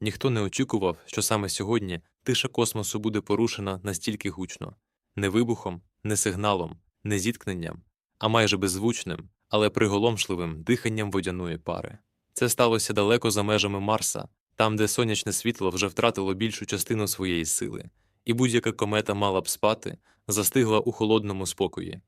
Ніхто не очікував, що саме сьогодні тиша космосу буде порушена настільки гучно не вибухом, не сигналом, не зіткненням, а майже беззвучним, але приголомшливим диханням водяної пари. Це сталося далеко за межами Марса, там, де сонячне світло вже втратило більшу частину своєї сили, і будь-яка комета мала б спати, застигла у холодному спокої.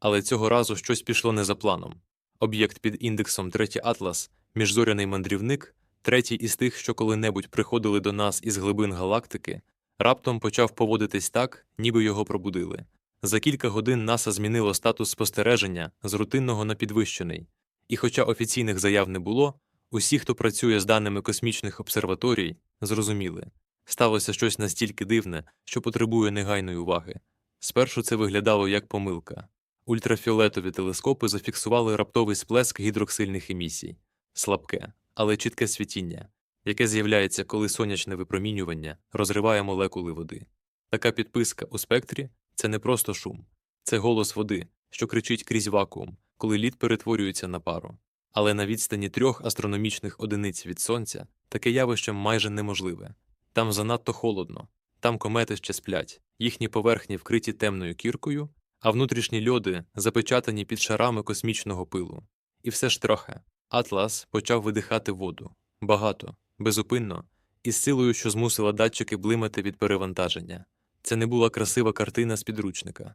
Але цього разу щось пішло не за планом. Об'єкт під індексом Третій Атлас, міжзоряний мандрівник, третій із тих, що коли-небудь приходили до нас із глибин галактики, раптом почав поводитись так, ніби його пробудили. За кілька годин НАСА змінило статус спостереження з рутинного на підвищений, і хоча офіційних заяв не було, усі, хто працює з даними космічних обсерваторій, зрозуміли сталося щось настільки дивне, що потребує негайної уваги. Спершу це виглядало як помилка. Ультрафіолетові телескопи зафіксували раптовий сплеск гідроксильних емісій, слабке, але чітке світіння, яке з'являється, коли сонячне випромінювання розриває молекули води. Така підписка у спектрі це не просто шум, це голос води, що кричить крізь вакуум, коли лід перетворюється на пару. Але на відстані трьох астрономічних одиниць від сонця таке явище майже неможливе. Там занадто холодно, там комети ще сплять, їхні поверхні вкриті темною кіркою, а внутрішні льоди запечатані під шарами космічного пилу. І все ж трохи. Атлас почав видихати воду багато, безупинно, із силою, що змусила датчики блимати від перевантаження. Це не була красива картина з підручника.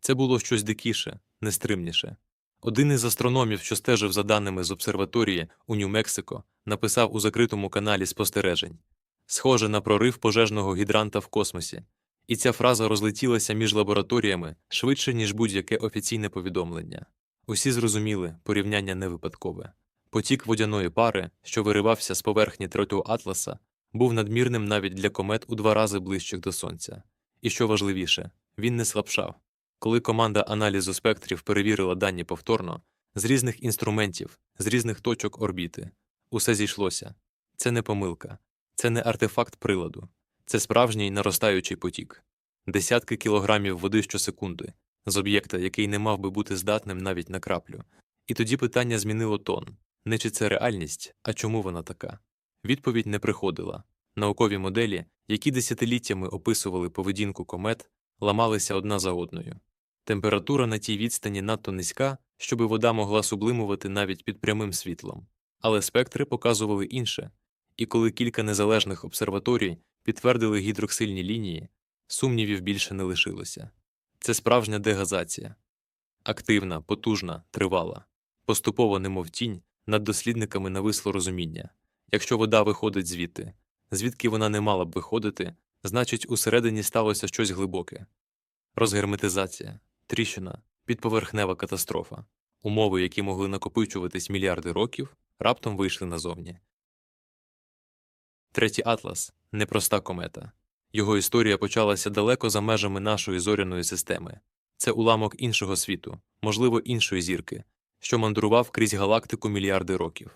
Це було щось дикіше, нестримніше. Один із астрономів, що стежив за даними з обсерваторії у Нью-Мексико, написав у закритому каналі спостережень схоже на прорив пожежного гідранта в космосі, і ця фраза розлетілася між лабораторіями швидше, ніж будь-яке офіційне повідомлення. Усі зрозуміли порівняння не випадкове. Потік водяної пари, що виривався з поверхні третього атласа, був надмірним навіть для комет у два рази ближчих до сонця. І що важливіше, він не слабшав. Коли команда аналізу спектрів перевірила дані повторно, з різних інструментів, з різних точок орбіти, усе зійшлося. Це не помилка, це не артефакт приладу, це справжній наростаючий потік. Десятки кілограмів води щосекунди, з об'єкта, який не мав би бути здатним навіть на краплю. І тоді питання змінило тон не чи це реальність, а чому вона така. Відповідь не приходила. Наукові моделі, які десятиліттями описували поведінку комет, ламалися одна за одною. Температура на тій відстані надто низька, щоби вода могла сублимувати навіть під прямим світлом. Але спектри показували інше, і коли кілька незалежних обсерваторій підтвердили гідроксильні лінії, сумнівів більше не лишилося. Це справжня дегазація. Активна, потужна, тривала. Поступово, немов тінь, над дослідниками нависло розуміння. Якщо вода виходить звідти, звідки вона не мала б виходити, значить, усередині сталося щось глибоке. Розгерметизація, тріщина, підповерхнева катастрофа. Умови, які могли накопичуватись мільярди років, раптом вийшли назовні. Третій Атлас непроста комета. Його історія почалася далеко за межами нашої зоряної системи. Це уламок іншого світу, можливо, іншої зірки, що мандрував крізь галактику мільярди років.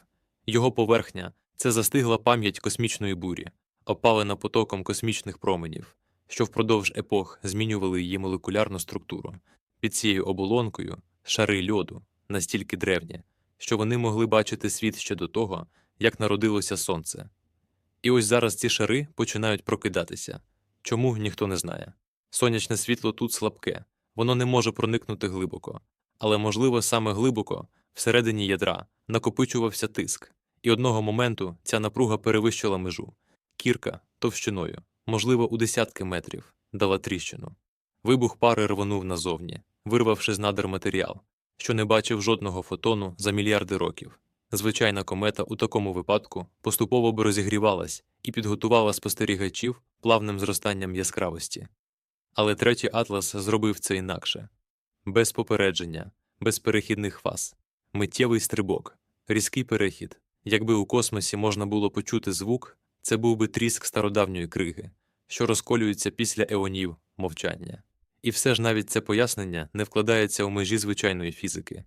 Його поверхня це застигла пам'ять космічної бурі, опалена потоком космічних променів, що впродовж епох змінювали її молекулярну структуру. Під цією оболонкою шари льоду, настільки древні, що вони могли бачити світ ще до того, як народилося сонце. І ось зараз ці шари починають прокидатися. Чому ніхто не знає. Сонячне світло тут слабке, воно не може проникнути глибоко, але, можливо, саме глибоко, всередині ядра, накопичувався тиск, і одного моменту ця напруга перевищила межу. Кірка товщиною, можливо, у десятки метрів, дала тріщину. Вибух пари рвонув назовні, вирвавши з надр матеріал, що не бачив жодного фотону за мільярди років. Звичайна комета у такому випадку поступово би розігрівалась і підготувала спостерігачів плавним зростанням яскравості. Але третій атлас зробив це інакше без попередження, без перехідних фаз, миттєвий стрибок, різкий перехід. Якби у космосі можна було почути звук, це був би тріск стародавньої криги, що розколюється після еонів мовчання. І все ж навіть це пояснення не вкладається у межі звичайної фізики,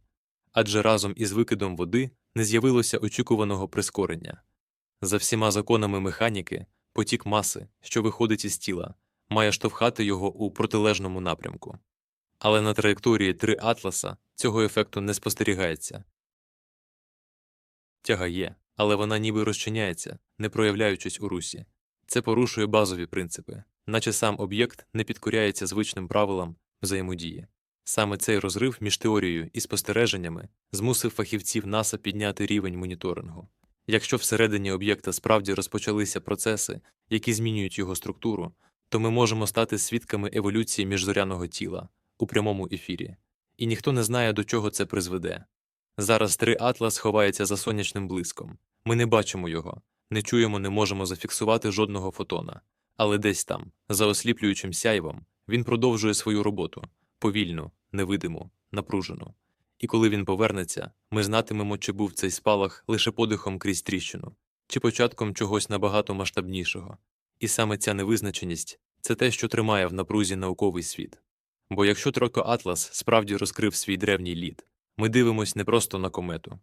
адже разом із викидом води не з'явилося очікуваного прискорення. За всіма законами механіки, потік маси, що виходить із тіла, має штовхати його у протилежному напрямку. Але на траєкторії три атласа цього ефекту не спостерігається. Тяга є, але вона ніби розчиняється, не проявляючись у русі. Це порушує базові принципи, наче сам об'єкт не підкоряється звичним правилам взаємодії. Саме цей розрив між теорією і спостереженнями змусив фахівців НАСА підняти рівень моніторингу. Якщо всередині об'єкта справді розпочалися процеси, які змінюють його структуру, то ми можемо стати свідками еволюції міжзоряного тіла у прямому ефірі, і ніхто не знає, до чого це призведе. Зараз три Атлас ховається за сонячним блиском. Ми не бачимо його, не чуємо, не можемо зафіксувати жодного фотона. Але десь там, за осліплюючим сяйвом, він продовжує свою роботу повільну, невидиму, напружену. І коли він повернеться, ми знатимемо, чи був цей спалах лише подихом крізь тріщину, чи початком чогось набагато масштабнішого. І саме ця невизначеність це те, що тримає в напрузі науковий світ. Бо якщо Троко Атлас справді розкрив свій древній лід, ми дивимось не просто на комету.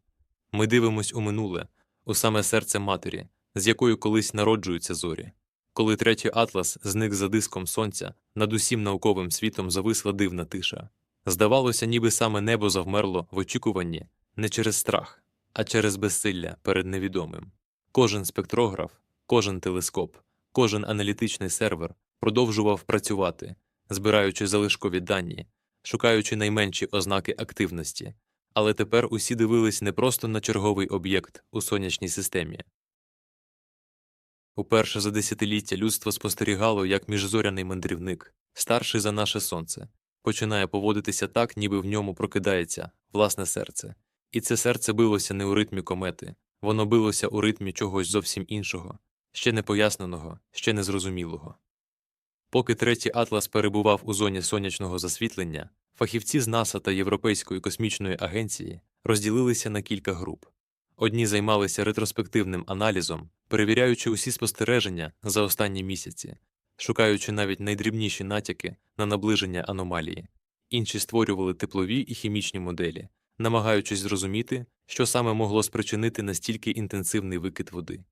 Ми дивимось у минуле, у саме серце матері, з якою колись народжуються зорі. Коли третій атлас зник за диском сонця, над усім науковим світом зависла дивна тиша. Здавалося, ніби саме небо завмерло в очікуванні не через страх, а через безсилля перед невідомим. Кожен спектрограф, кожен телескоп, кожен аналітичний сервер продовжував працювати, збираючи залишкові дані, шукаючи найменші ознаки активності. Але тепер усі дивились не просто на черговий об'єкт у сонячній системі. Уперше за десятиліття людство спостерігало, як міжзоряний мандрівник, старший за наше сонце, починає поводитися так, ніби в ньому прокидається власне серце. І це серце билося не у ритмі комети, воно билося у ритмі чогось зовсім іншого, ще непоясненого, ще незрозумілого. Поки третій атлас перебував у зоні сонячного засвітлення, фахівці з НАСА та Європейської космічної агенції розділилися на кілька груп. Одні займалися ретроспективним аналізом, перевіряючи усі спостереження за останні місяці, шукаючи навіть найдрібніші натяки на наближення аномалії, інші створювали теплові і хімічні моделі, намагаючись зрозуміти, що саме могло спричинити настільки інтенсивний викид води.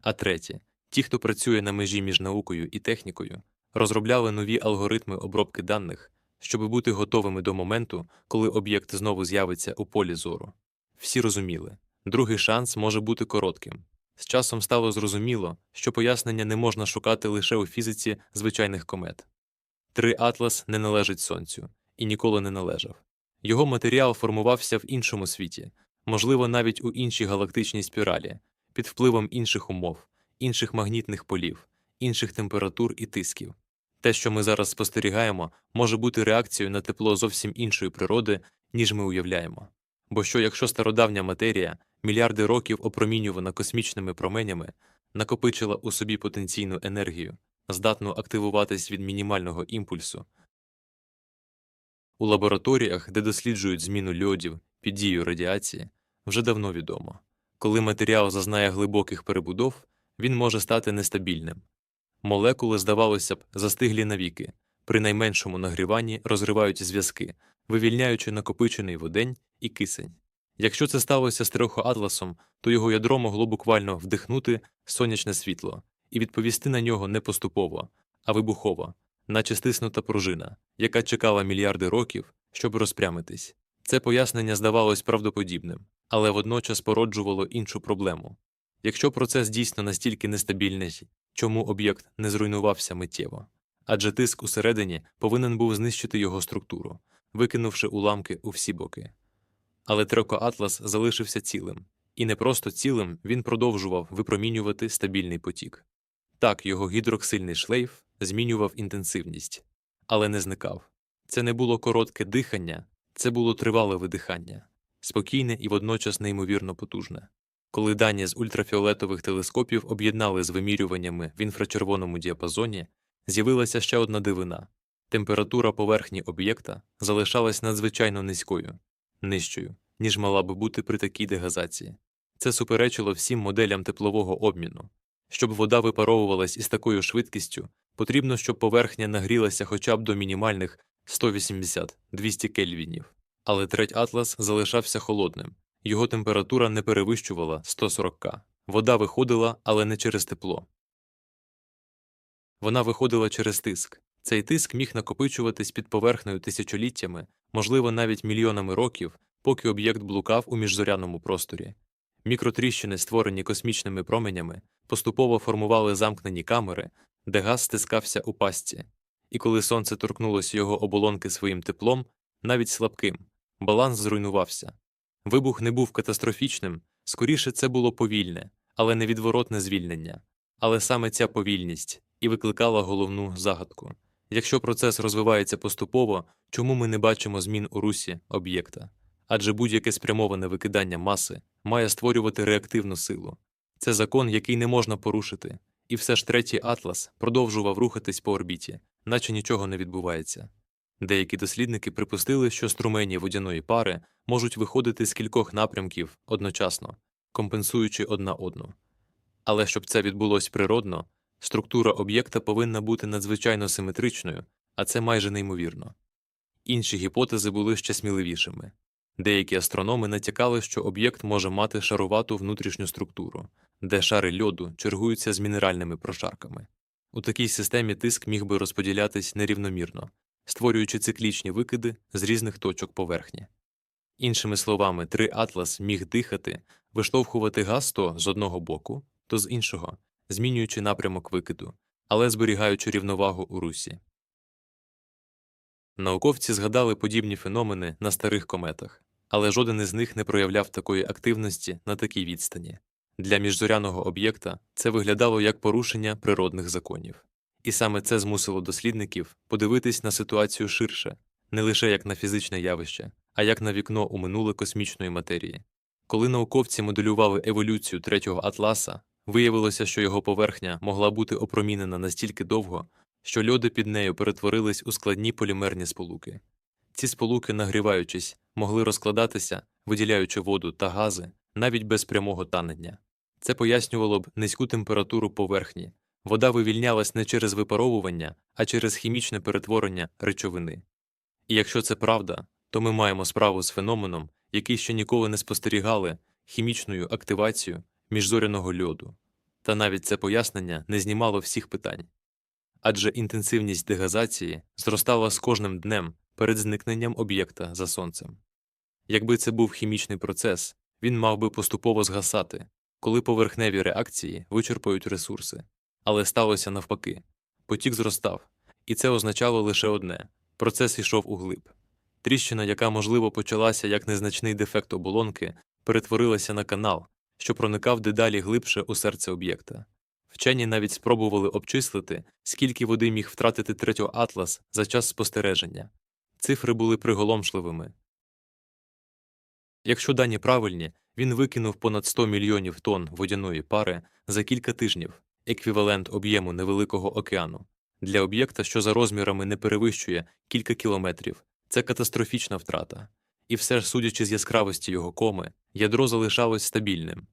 А третє, ті, хто працює на межі між наукою і технікою, розробляли нові алгоритми обробки даних, щоб бути готовими до моменту, коли об'єкт знову з'явиться у полі зору. Всі розуміли, другий шанс може бути коротким. З часом стало зрозуміло, що пояснення не можна шукати лише у фізиці звичайних комет. Три Атлас не належить Сонцю і ніколи не належав. Його матеріал формувався в іншому світі, можливо, навіть у іншій галактичній спіралі, під впливом інших умов, інших магнітних полів, інших температур і тисків. Те, що ми зараз спостерігаємо, може бути реакцією на тепло зовсім іншої природи, ніж ми уявляємо. Бо що якщо стародавня матерія, мільярди років опромінювана космічними променями, накопичила у собі потенційну енергію, здатну активуватись від мінімального імпульсу, у лабораторіях, де досліджують зміну льодів під дією радіації, вже давно відомо коли матеріал зазнає глибоких перебудов, він може стати нестабільним. Молекули, здавалося б, застиглі навіки, при найменшому нагріванні розривають зв'язки, вивільняючи накопичений водень і кисень. Якщо це сталося з трьохоатласом, то його ядро могло буквально вдихнути сонячне світло і відповісти на нього не поступово, а вибухово, наче стиснута пружина, яка чекала мільярди років, щоб розпрямитись. Це пояснення здавалось правдоподібним, але водночас породжувало іншу проблему. Якщо процес дійсно настільки нестабільний, чому об'єкт не зруйнувався миттєво? Адже тиск усередині повинен був знищити його структуру, викинувши уламки у всі боки. Але Трекоатлас залишився цілим, і не просто цілим він продовжував випромінювати стабільний потік. Так, його гідроксильний шлейф змінював інтенсивність, але не зникав. Це не було коротке дихання, це було тривале видихання, спокійне і водночас неймовірно потужне. Коли дані з ультрафіолетових телескопів об'єднали з вимірюваннями в інфрачервоному діапазоні, з'явилася ще одна дивина температура поверхні об'єкта залишалась надзвичайно низькою, нижчою, ніж мала би бути при такій дегазації. Це суперечило всім моделям теплового обміну. Щоб вода випаровувалась із такою швидкістю, потрібно, щоб поверхня нагрілася хоча б до мінімальних 180-200 кельвінів. Але треть Атлас залишався холодним, його температура не перевищувала 140 К. Вода виходила, але не через тепло. Вона виходила через тиск. Цей тиск міг накопичуватись під поверхнею тисячоліттями, можливо, навіть мільйонами років, поки об'єкт блукав у міжзоряному просторі. Мікротріщини, створені космічними променями, поступово формували замкнені камери, де газ стискався у пастці. І коли сонце торкнулося його оболонки своїм теплом, навіть слабким, баланс зруйнувався. Вибух не був катастрофічним, скоріше це було повільне, але невідворотне звільнення. Але саме ця повільність і викликала головну загадку. Якщо процес розвивається поступово, чому ми не бачимо змін у русі об'єкта? Адже будь-яке спрямоване викидання маси має створювати реактивну силу. Це закон, який не можна порушити, і все ж третій атлас продовжував рухатись по орбіті, наче нічого не відбувається. Деякі дослідники припустили, що струмені водяної пари можуть виходити з кількох напрямків одночасно, компенсуючи одна одну. Але щоб це відбулося природно, структура об'єкта повинна бути надзвичайно симетричною, а це майже неймовірно. Інші гіпотези були ще сміливішими. Деякі астрономи натякали, що об'єкт може мати шарувату внутрішню структуру, де шари льоду чергуються з мінеральними прошарками. У такій системі тиск міг би розподілятись нерівномірно, створюючи циклічні викиди з різних точок поверхні. Іншими словами, три атлас міг дихати, виштовхувати газ то з одного боку, то з іншого, змінюючи напрямок викиду, але зберігаючи рівновагу у русі. Науковці згадали подібні феномени на старих кометах, але жоден із них не проявляв такої активності на такій відстані. Для міжзоряного об'єкта це виглядало як порушення природних законів. І саме це змусило дослідників подивитись на ситуацію ширше, не лише як на фізичне явище, а як на вікно у минуле космічної матерії. Коли науковці моделювали еволюцію третього атласа, виявилося, що його поверхня могла бути опромінена настільки довго, що льоди під нею перетворились у складні полімерні сполуки. Ці сполуки, нагріваючись, могли розкладатися, виділяючи воду та гази навіть без прямого танення. Це пояснювало б низьку температуру поверхні. Вода вивільнялась не через випаровування, а через хімічне перетворення речовини. І якщо це правда, то ми маємо справу з феноменом, який ще ніколи не спостерігали хімічною активацією міжзоряного льоду. Та навіть це пояснення не знімало всіх питань. Адже інтенсивність дегазації зростала з кожним днем перед зникненням об'єкта за сонцем. Якби це був хімічний процес, він мав би поступово згасати, коли поверхневі реакції вичерпують ресурси. Але сталося навпаки потік зростав, і це означало лише одне процес йшов углиб. Тріщина, яка, можливо, почалася як незначний дефект оболонки, перетворилася на канал, що проникав дедалі глибше у серце об'єкта. Вчені навіть спробували обчислити, скільки води міг втратити третього атлас за час спостереження. Цифри були приголомшливими. Якщо дані правильні, він викинув понад 100 мільйонів тонн водяної пари за кілька тижнів, еквівалент об'єму невеликого океану. Для об'єкта, що за розмірами не перевищує кілька кілометрів, це катастрофічна втрата. І все ж, судячи з яскравості його коми, ядро залишалось стабільним.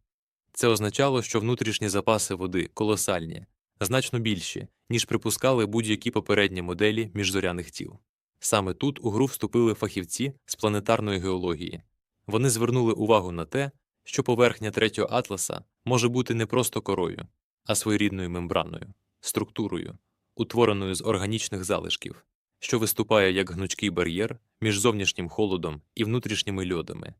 Це означало, що внутрішні запаси води колосальні, значно більші, ніж припускали будь-які попередні моделі міжзоряних тіл. Саме тут у гру вступили фахівці з планетарної геології. Вони звернули увагу на те, що поверхня третього атласа може бути не просто корою, а своєрідною мембраною, структурою, утвореною з органічних залишків, що виступає як гнучкий бар'єр між зовнішнім холодом і внутрішніми льодами.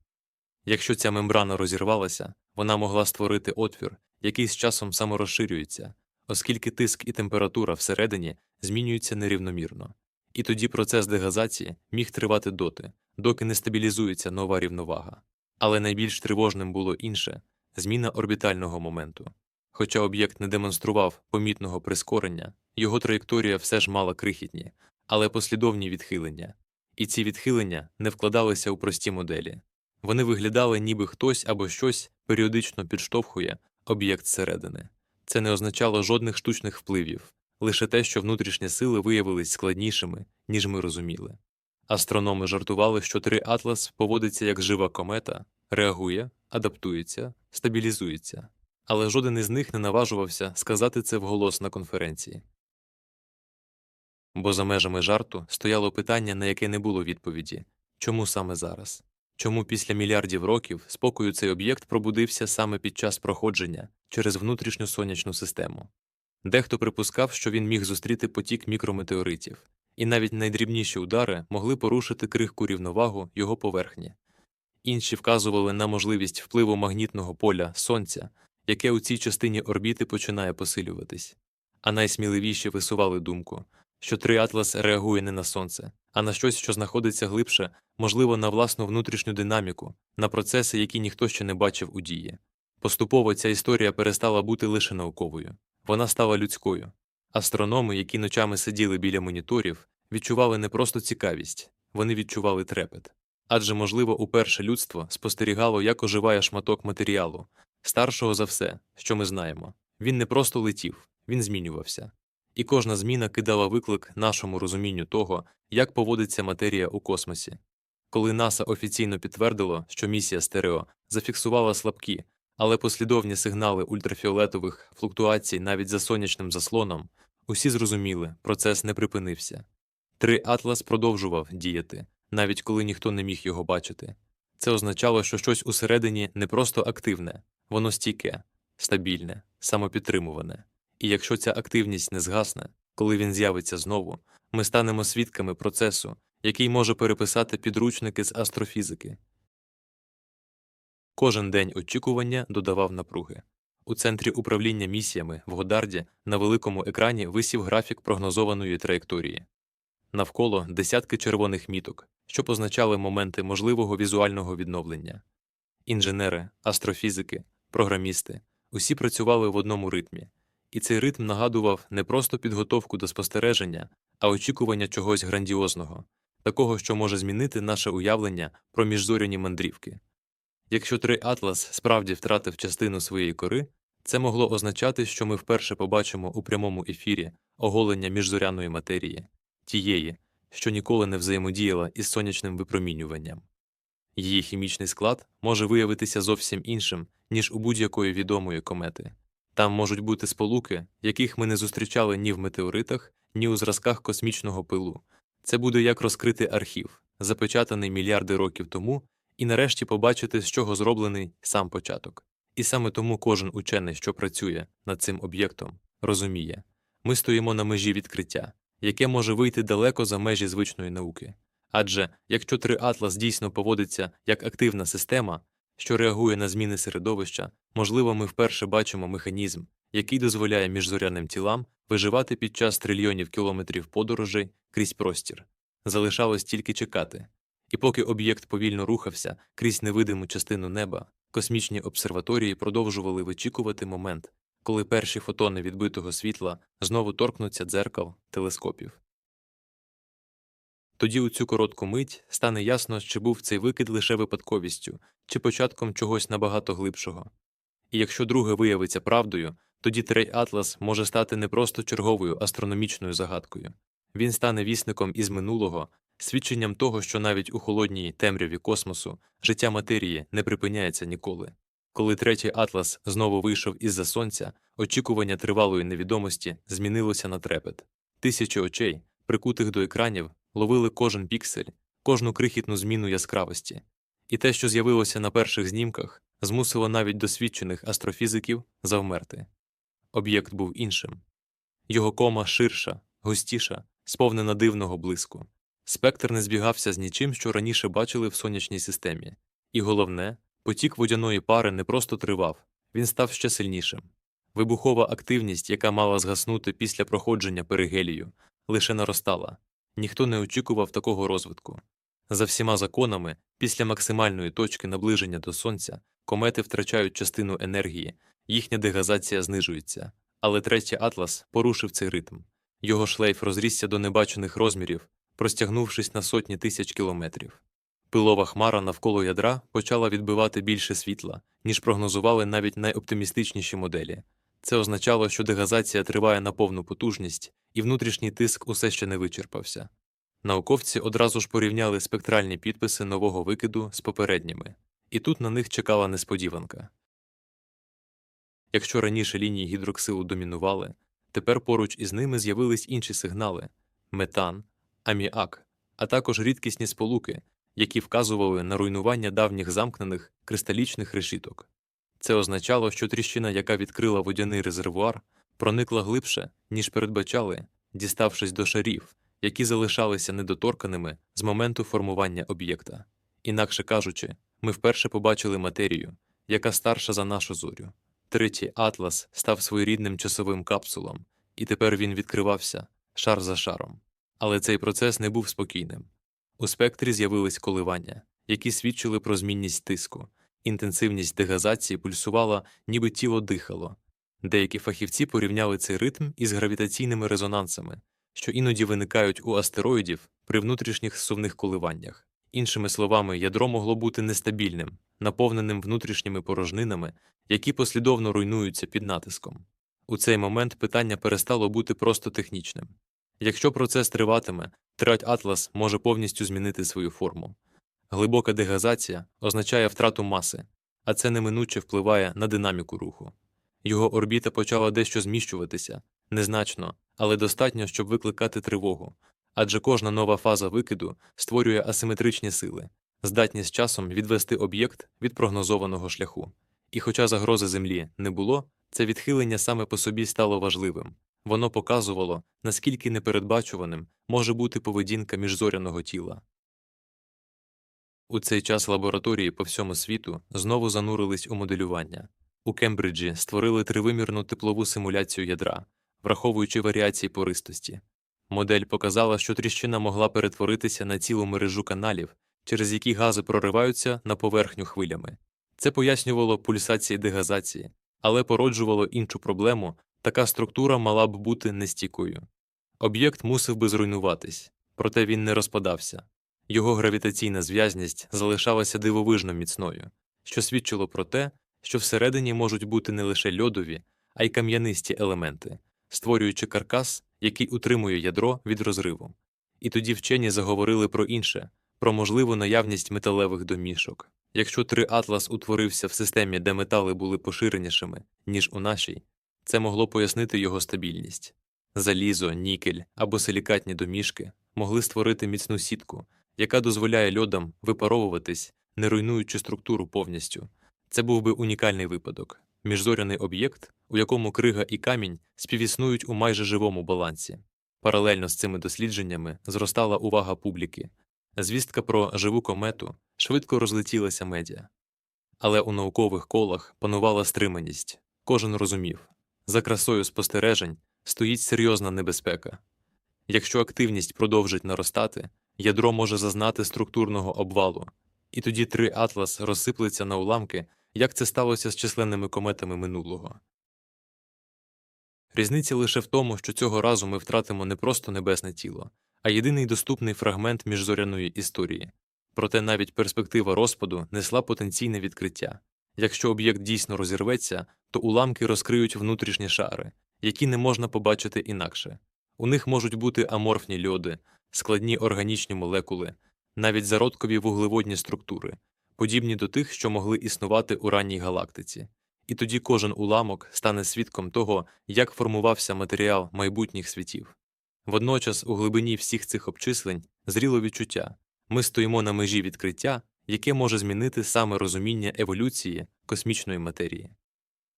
Якщо ця мембрана розірвалася, вона могла створити отвір, який з часом саморозширюється, оскільки тиск і температура всередині змінюються нерівномірно. І тоді процес дегазації міг тривати доти, доки не стабілізується нова рівновага. Але найбільш тривожним було інше зміна орбітального моменту. Хоча об'єкт не демонстрував помітного прискорення, його траєкторія все ж мала крихітні, але послідовні відхилення, і ці відхилення не вкладалися у прості моделі. Вони виглядали, ніби хтось або щось періодично підштовхує об'єкт зсередини. Це не означало жодних штучних впливів, лише те, що внутрішні сили виявились складнішими, ніж ми розуміли. Астрономи жартували, що три атлас поводиться як жива комета, реагує, адаптується, стабілізується, але жоден із них не наважувався сказати це вголос на конференції. Бо за межами жарту стояло питання, на яке не було відповіді чому саме зараз? Чому після мільярдів років спокою цей об'єкт пробудився саме під час проходження через внутрішню сонячну систему? Дехто припускав, що він міг зустріти потік мікрометеоритів, і навіть найдрібніші удари могли порушити крихку рівновагу його поверхні. інші вказували на можливість впливу магнітного поля Сонця, яке у цій частині орбіти починає посилюватись. А найсміливіші висували думку, що триатлас реагує не на сонце, а на щось, що знаходиться глибше, можливо, на власну внутрішню динаміку, на процеси, які ніхто ще не бачив у дії. Поступово ця історія перестала бути лише науковою, вона стала людською. Астрономи, які ночами сиділи біля моніторів, відчували не просто цікавість, вони відчували трепет. Адже, можливо, уперше людство спостерігало, як оживає шматок матеріалу, старшого за все, що ми знаємо. Він не просто летів, він змінювався. І кожна зміна кидала виклик нашому розумінню того, як поводиться матерія у космосі. Коли НАСА офіційно підтвердило, що місія Стерео зафіксувала слабкі, але послідовні сигнали ультрафіолетових флуктуацій навіть за сонячним заслоном, усі зрозуміли, процес не припинився. Три Атлас продовжував діяти, навіть коли ніхто не міг його бачити. Це означало, що щось усередині не просто активне, воно стійке, стабільне, самопідтримуване. І якщо ця активність не згасне, коли він з'явиться знову, ми станемо свідками процесу, який може переписати підручники з астрофізики. Кожен день очікування додавав напруги. У центрі управління місіями в Годарді на великому екрані висів графік прогнозованої траєкторії. Навколо десятки червоних міток, що позначали моменти можливого візуального відновлення. Інженери, астрофізики, програмісти усі працювали в одному ритмі, і цей ритм нагадував не просто підготовку до спостереження, а очікування чогось грандіозного, такого, що може змінити наше уявлення про міжзоряні мандрівки. Якщо три Атлас справді втратив частину своєї кори, це могло означати, що ми вперше побачимо у прямому ефірі оголення міжзоряної матерії, тієї, що ніколи не взаємодіяла із сонячним випромінюванням. Її хімічний склад може виявитися зовсім іншим, ніж у будь-якої відомої комети. Там можуть бути сполуки, яких ми не зустрічали ні в метеоритах, ні у зразках космічного пилу. Це буде як розкрити архів, запечатаний мільярди років тому, і нарешті побачити, з чого зроблений сам початок. І саме тому кожен учений, що працює над цим об'єктом, розуміє ми стоїмо на межі відкриття, яке може вийти далеко за межі звичної науки. Адже якщо триатлас дійсно поводиться як активна система, що реагує на зміни середовища, можливо, ми вперше бачимо механізм, який дозволяє міжзоряним тілам виживати під час трильйонів кілометрів подорожей крізь простір. Залишалось тільки чекати. І поки об'єкт повільно рухався крізь невидиму частину неба, космічні обсерваторії продовжували вичікувати момент, коли перші фотони відбитого світла знову торкнуться дзеркал телескопів. Тоді у цю коротку мить стане ясно, чи був цей викид лише випадковістю, чи початком чогось набагато глибшого. І якщо друге виявиться правдою, тоді Трей Атлас може стати не просто черговою астрономічною загадкою він стане вісником із минулого, свідченням того, що навіть у холодній темряві космосу життя матерії не припиняється ніколи. Коли третій атлас знову вийшов із за сонця, очікування тривалої невідомості змінилося на трепет. Тисячі очей, прикутих до екранів, ловили кожен піксель, кожну крихітну зміну яскравості, і те, що з'явилося на перших знімках, змусило навіть досвідчених астрофізиків завмерти. Об'єкт був іншим. Його кома ширша, густіша, сповнена дивного блиску. Спектр не збігався з нічим, що раніше бачили в сонячній системі. І головне, потік водяної пари не просто тривав, він став ще сильнішим. Вибухова активність, яка мала згаснути після проходження перигелію, лише наростала. Ніхто не очікував такого розвитку. За всіма законами, після максимальної точки наближення до сонця, комети втрачають частину енергії, їхня дегазація знижується. Але третій атлас порушив цей ритм. Його шлейф розрісся до небачених розмірів, простягнувшись на сотні тисяч кілометрів. Пилова хмара навколо ядра почала відбивати більше світла, ніж прогнозували навіть найоптимістичніші моделі. Це означало, що дегазація триває на повну потужність, і внутрішній тиск усе ще не вичерпався. Науковці одразу ж порівняли спектральні підписи нового викиду з попередніми, і тут на них чекала несподіванка. Якщо раніше лінії гідроксилу домінували, тепер поруч із ними з'явились інші сигнали метан, аміак, а також рідкісні сполуки, які вказували на руйнування давніх замкнених кристалічних решіток. Це означало, що тріщина, яка відкрила водяний резервуар, проникла глибше, ніж передбачали, діставшись до шарів, які залишалися недоторканими з моменту формування об'єкта. Інакше кажучи, ми вперше побачили матерію, яка старша за нашу зорю. Третій атлас став своєрідним часовим капсулом, і тепер він відкривався шар за шаром. Але цей процес не був спокійним. У спектрі з'явились коливання, які свідчили про змінність тиску, інтенсивність дегазації пульсувала, ніби тіло дихало. Деякі фахівці порівняли цей ритм із гравітаційними резонансами, що іноді виникають у астероїдів при внутрішніх сувних коливаннях. Іншими словами, ядро могло бути нестабільним, наповненим внутрішніми порожнинами, які послідовно руйнуються під натиском. У цей момент питання перестало бути просто технічним. Якщо процес триватиме, треть Атлас може повністю змінити свою форму. Глибока дегазація означає втрату маси, а це неминуче впливає на динаміку руху. Його орбіта почала дещо зміщуватися, незначно, але достатньо, щоб викликати тривогу, адже кожна нова фаза викиду створює асиметричні сили, здатні з часом відвести об'єкт від прогнозованого шляху. І хоча загрози Землі не було, це відхилення саме по собі стало важливим. Воно показувало, наскільки непередбачуваним може бути поведінка міжзоряного тіла. У цей час лабораторії по всьому світу знову занурились у моделювання. У Кембриджі створили тривимірну теплову симуляцію ядра, враховуючи варіації пористості. Модель показала, що тріщина могла перетворитися на цілу мережу каналів, через які гази прориваються на поверхню хвилями. Це пояснювало пульсації дегазації, але породжувало іншу проблему така структура мала б бути нестійкою. Об'єкт мусив би зруйнуватись, проте він не розпадався. Його гравітаційна зв'язність залишалася дивовижно міцною, що свідчило про те, що всередині можуть бути не лише льодові, а й кам'янисті елементи, створюючи каркас, який утримує ядро від розриву. І тоді вчені заговорили про інше, про можливу наявність металевих домішок. Якщо триатлас утворився в системі, де метали були поширенішими, ніж у нашій, це могло пояснити його стабільність. Залізо, нікель або силікатні домішки могли створити міцну сітку, яка дозволяє льодам випаровуватись, не руйнуючи структуру повністю. Це був би унікальний випадок міжзоряний об'єкт, у якому крига і камінь співіснують у майже живому балансі. Паралельно з цими дослідженнями зростала увага публіки. Звістка про живу комету швидко розлетілася медіа. Але у наукових колах панувала стриманість. Кожен розумів за красою спостережень стоїть серйозна небезпека. Якщо активність продовжить наростати, ядро може зазнати структурного обвалу, і тоді три атлас розсиплеться на уламки, як це сталося з численними кометами минулого. Різниця лише в тому, що цього разу ми втратимо не просто небесне тіло, а єдиний доступний фрагмент міжзоряної історії. Проте навіть перспектива розпаду несла потенційне відкриття. Якщо об'єкт дійсно розірветься, то уламки розкриють внутрішні шари, які не можна побачити інакше. У них можуть бути аморфні льоди, складні органічні молекули, навіть зародкові вуглеводні структури, подібні до тих, що могли існувати у ранній галактиці. І тоді кожен уламок стане свідком того, як формувався матеріал майбутніх світів. Водночас, у глибині всіх цих обчислень зріло відчуття ми стоїмо на межі відкриття, яке може змінити саме розуміння еволюції космічної матерії.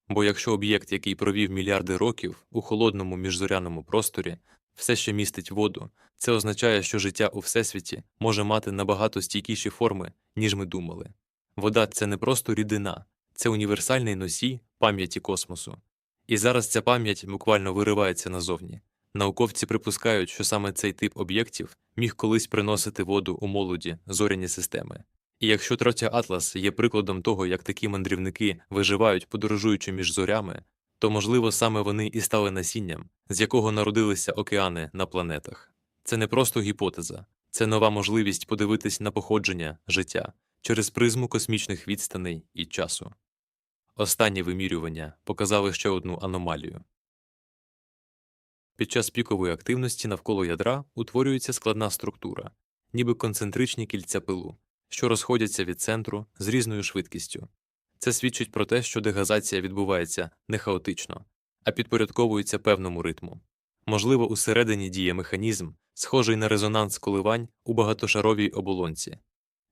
Бо якщо об'єкт, який провів мільярди років у холодному міжзоряному просторі, все ще містить воду, це означає, що життя у всесвіті може мати набагато стійкіші форми, ніж ми думали. Вода це не просто рідина, це універсальний носій пам'яті космосу. І зараз ця пам'ять буквально виривається назовні. Науковці припускають, що саме цей тип об'єктів міг колись приносити воду у молоді зоряні системи. І якщо третя Атлас є прикладом того, як такі мандрівники виживають, подорожуючи між зорями, то, можливо, саме вони і стали насінням, з якого народилися океани на планетах. Це не просто гіпотеза, це нова можливість подивитись на походження життя через призму космічних відстаней і часу. Останні вимірювання показали ще одну аномалію. Під час пікової активності навколо ядра утворюється складна структура, ніби концентричні кільця пилу, що розходяться від центру з різною швидкістю. Це свідчить про те, що дегазація відбувається не хаотично, а підпорядковується певному ритму. Можливо, усередині діє механізм, схожий на резонанс коливань у багатошаровій оболонці.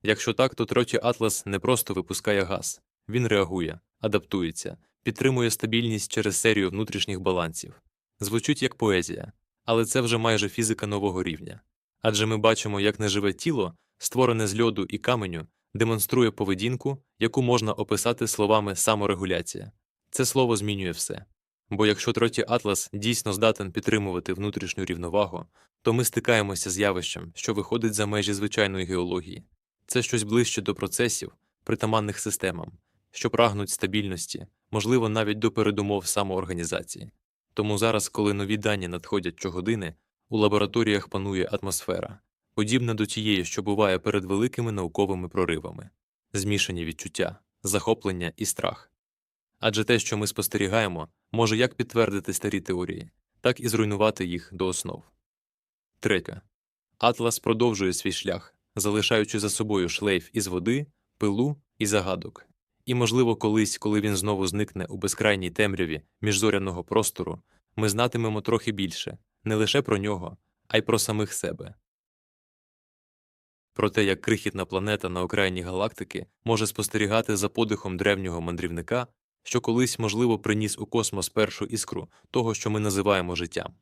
Якщо так, то третій атлас не просто випускає газ, він реагує, адаптується, підтримує стабільність через серію внутрішніх балансів. Звучить як поезія, але це вже майже фізика нового рівня. Адже ми бачимо, як неживе тіло, створене з льоду і каменю, демонструє поведінку, яку можна описати словами саморегуляція. Це слово змінює все. Бо якщо троті Атлас дійсно здатен підтримувати внутрішню рівновагу, то ми стикаємося з явищем, що виходить за межі звичайної геології. Це щось ближче до процесів, притаманних системам, що прагнуть стабільності, можливо, навіть до передумов самоорганізації. Тому зараз, коли нові дані надходять щогодини, у лабораторіях панує атмосфера, подібна до тієї, що буває перед великими науковими проривами, змішані відчуття, захоплення і страх. Адже те, що ми спостерігаємо, може як підтвердити старі теорії, так і зруйнувати їх до основ. Третє. Атлас продовжує свій шлях, залишаючи за собою шлейф із води, пилу і загадок. І, можливо, колись, коли він знову зникне у безкрайній темряві міжзоряного простору, ми знатимемо трохи більше не лише про нього, а й про самих себе. Про те, як крихітна планета на окраїні галактики може спостерігати за подихом древнього мандрівника, що колись, можливо, приніс у космос першу іскру того, що ми називаємо життям.